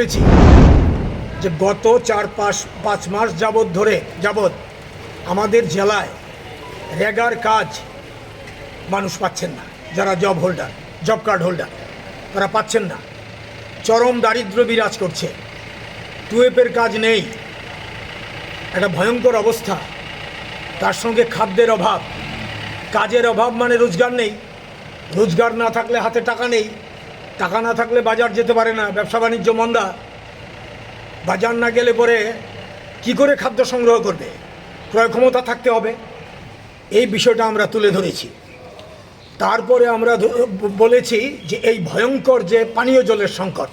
বলেছি যে গত চার পাঁচ পাঁচ মাস যাবৎ ধরে, যাবৎ আমাদের জেলায় রেগার কাজ মানুষ পাচ্ছেন না, যারা job holder job card holder তারা পাচ্ছেন না। চরম দারিদ্র বিরাজ করছে। টুয়েপের কাজ নেই। একটা ভয়ঙ্কর অবস্থা। তার সঙ্গে খাদ্যের অভাব। কাজের অভাব মানে রোজগার নেই। রোজগার না থাকলে হাতে টাকা নেই। টাকা না থাকলে বাজার যেতে পারে না, ব্যবসা বাণিজ্য মন্দা। বাজার না গেলে পরে কি করে খাদ্য সংগ্রহ করবে? ক্রয় ক্ষমতা থাকতে হবে। এই বিষয়টা আমরা তুলে ধরেছি। তারপরে আমরা বলেছি যে এই ভয়ঙ্কর যে পানীয় জলের সংকট,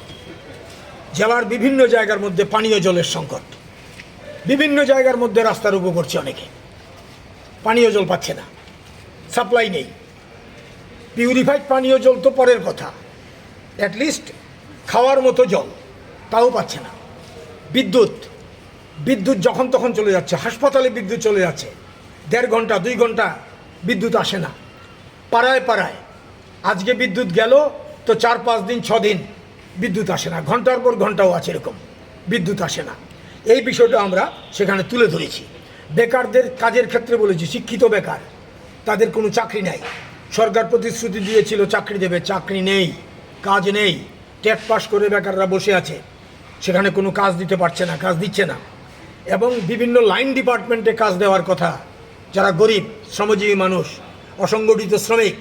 জেলার বিভিন্ন জায়গার মধ্যে পানীয় জলের সংকট, বিভিন্ন জায়গার মধ্যে রাস্তার রুপো করছে অনেকে। পানীয় জল পাচ্ছে না, সাপ্লাই নেই। পিউরিফাইড পানীয় জল তো পরের কথা। অ্যাটলিস্ট খাওয়ার মতো জল। তাও পাচ্ছে না। বিদ্যুৎ। বিদ্যুৎ যখন তখন চলে যাচ্ছে। হাসপাতালে বিদ্যুৎ চলে যাচ্ছে। দেড় ঘণ্টা, দুই ঘণ্টা বিদ্যুৎ আসে না। পাড়ায় পাড়ায়। আজকে বিদ্যুৎ গেল তো চার, পাঁচ দিন, ছ দিন বিদ্যুৎ আসে না। ঘণ্টার পর ঘন্টাও আছে এরকম। বিদ্যুৎ আসে না। এই বিষয়টা আমরা সেখানে তুলে ধরেছি। বেকারদের কাজের ক্ষেত্রে বলেছি, শিক্ষিত বেকার। তাদের কোনো চাকরি নাই। সরকার প্রতিশ্রুতি দিয়েছিল, চাকরি দেবে, চাকরি নেই। কাজ নেই। টেট পাস করে বেকাররা বসে আছে। সেখানে কোনো কাজ দিতে পারছে না, কাজ দিচ্ছে না। এবং বিভিন্ন লাইন ডিপার্টমেন্টে কাজ দেওয়ার কথা। যারা গরিব, শ্রমজীবী মানুষ, অসংগঠিত শ্রমিক,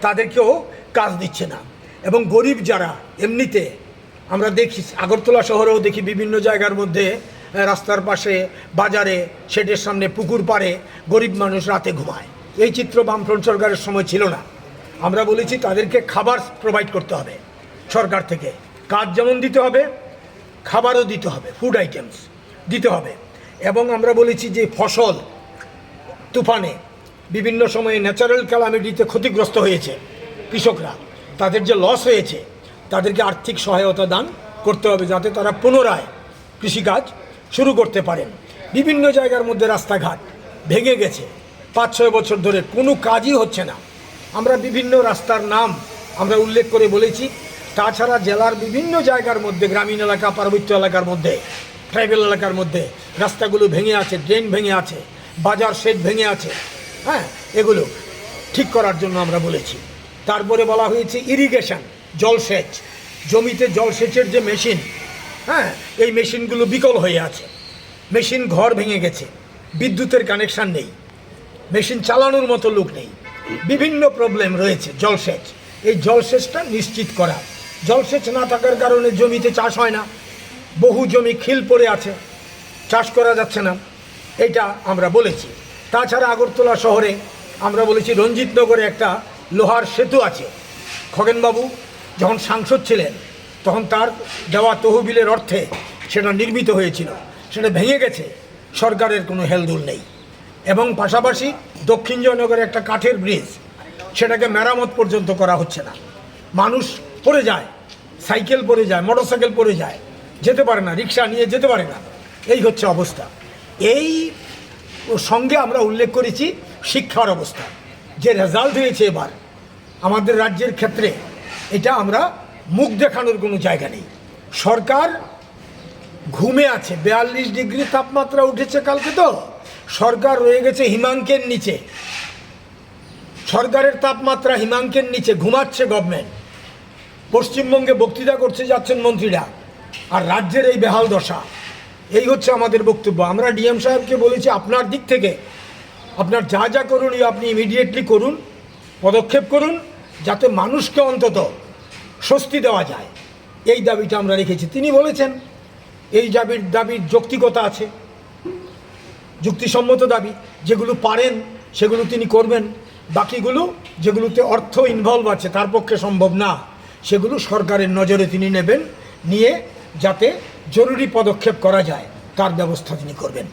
তাদেরকেও কাজ দিচ্ছে না। এবং গরিব যারা, এমনিতে আমরা দেখি, আগরতলা শহরেও দেখি বিভিন্ন জায়গার মধ্যে রাস্তার পাশে, বাজারে, শেডের সামনে পুকুর পাড়ে গরিব মানুষ রাতে ঘুমায়। এই চিত্র বামফ্রন্ট সরকারের সময় ছিল না। আমরা বলেছি তাদেরকে খাবার প্রোভাইড করতে হবে সরকার থেকে। কাজ যেমন দিতে হবে, খাবারও দিতে হবে ফুড আইটেমস দিতে হবে। এবং আমরা বলেছি যে ফসল, তুফানে বিভিন্ন সময়ে ন্যাচারাল ক্যালামিটিতে ক্ষতিগ্রস্ত হয়েছে কৃষকরা। তাদের যে লস হয়েছে, তাদেরকে আর্থিক সহায়তা দান করতে হবে যাতে তারা পুনরায় কৃষিকাজ শুরু করতে পারেন। বিভিন্ন জায়গার মধ্যে রাস্তাঘাট ভেঙে গেছে। পাঁচ ছয় বছর ধরে কোনো কাজই হচ্ছে না। আমরা বিভিন্ন রাস্তার নাম আমরা উল্লেখ করে বলেছি। তাছাড়া জেলার বিভিন্ন জায়গার মধ্যে, গ্রামীণ এলাকা, পার্বত্য এলাকার মধ্যে, ট্রাইবেল এলাকার মধ্যে রাস্তাগুলো ভেঙে আছে, ড্রেন ভেঙে আছে, বাজার শেড ভেঙে আছে হ্যাঁ এগুলো ঠিক করার জন্য আমরা বলেছি। তারপরে বলা হয়েছে ইরিগেশন জলসেচ জমিতে জলসেচের যে মেশিন হ্যাঁ এই মেশিনগুলো বিকল হয়ে আছে। মেশিন ঘর ভেঙে গেছে, বিদ্যুতের কানেকশান নেই, মেশিন চালানোর মতো লোক নেই। বিভিন্ন প্রবলেম রয়েছে জলসেচ। এই জলসেচটা নিশ্চিত করা। জলসেচ না থাকার কারণে জমিতে চাষ হয় না। বহু জমি খিল পড়ে আছে। চাষ করা যাচ্ছে না। এটা আমরা বলেছি। তাছাড়া আগরতলা শহরে আমরা বলেছি রঞ্জিতনগরে একটা লোহার সেতু আছে। খগেনবাবু যখন সাংসদ ছিলেন, তখন তার দেওয়া তহবিলের অর্থে সেটা নির্মিত হয়েছিল। সেটা ভেঙে গেছে। সরকারের কোনো হেলদুল নেই। এবং পাশাপাশি দক্ষিণ জয়নগরে একটা কাঠের ব্রিজ সেটাকে মেরামত পর্যন্ত করা হচ্ছে না। মানুষ পড়ে যায় সাইকেল পড়ে যায় মোটরসাইকেল পড়ে যায়, যেতে পারে না রিক্সা নিয়ে যেতে পারে না। এই হচ্ছে অবস্থা। এই সঙ্গে আমরা উল্লেখ করেছি শিক্ষার অবস্থা। যে রেজাল্ট হয়েছে এবার, আমাদের রাজ্যের ক্ষেত্রে, এটা আমরা মুখ দেখানোর কোনো জায়গা নেই। সরকার ঘুমে আছে, বিয়াল্লিশ ডিগ্রি তাপমাত্রা উঠেছে কালকে তো। সরকার রয়ে গেছে হিমাঙ্কের নিচে। সরকারের তাপমাত্রা হিমাঙ্কের নিচে, ঘুমাচ্ছে গভর্নমেন্ট পশ্চিমবঙ্গে বক্তৃতা করছে যাচ্ছেন মন্ত্রীরা, আর রাজ্যের এই বেহাল দশা। এই হচ্ছে আমাদের বক্তব্য। আমরা ডিএম সাহেবকে বলেছি, আপনার দিক থেকে আপনার যা যা করণীয় আপনি ইমিডিয়েটলি করুন, পদক্ষেপ করুন, যাতে মানুষকে অন্তত স্বস্তি দেওয়া যায়। এই দাবিটা আমরা রেখেছি। তিনি বলেছেন, এই দাবির দাবির যৌক্তিকতা আছে। যুক্তিসম্মত দাবি, যেগুলো পারেন, সেগুলো তিনি করবেন। বাকিগুলো, যেগুলোতে অর্থ ইনভলভ আছে, তার পক্ষে সম্ভব না। সেগুলো সরকারের নজরে তিনি নেবেন, নিয়ে যাতে জরুরি পদক্ষেপ করা যায়, তার ব্যবস্থা তিনি করবেন।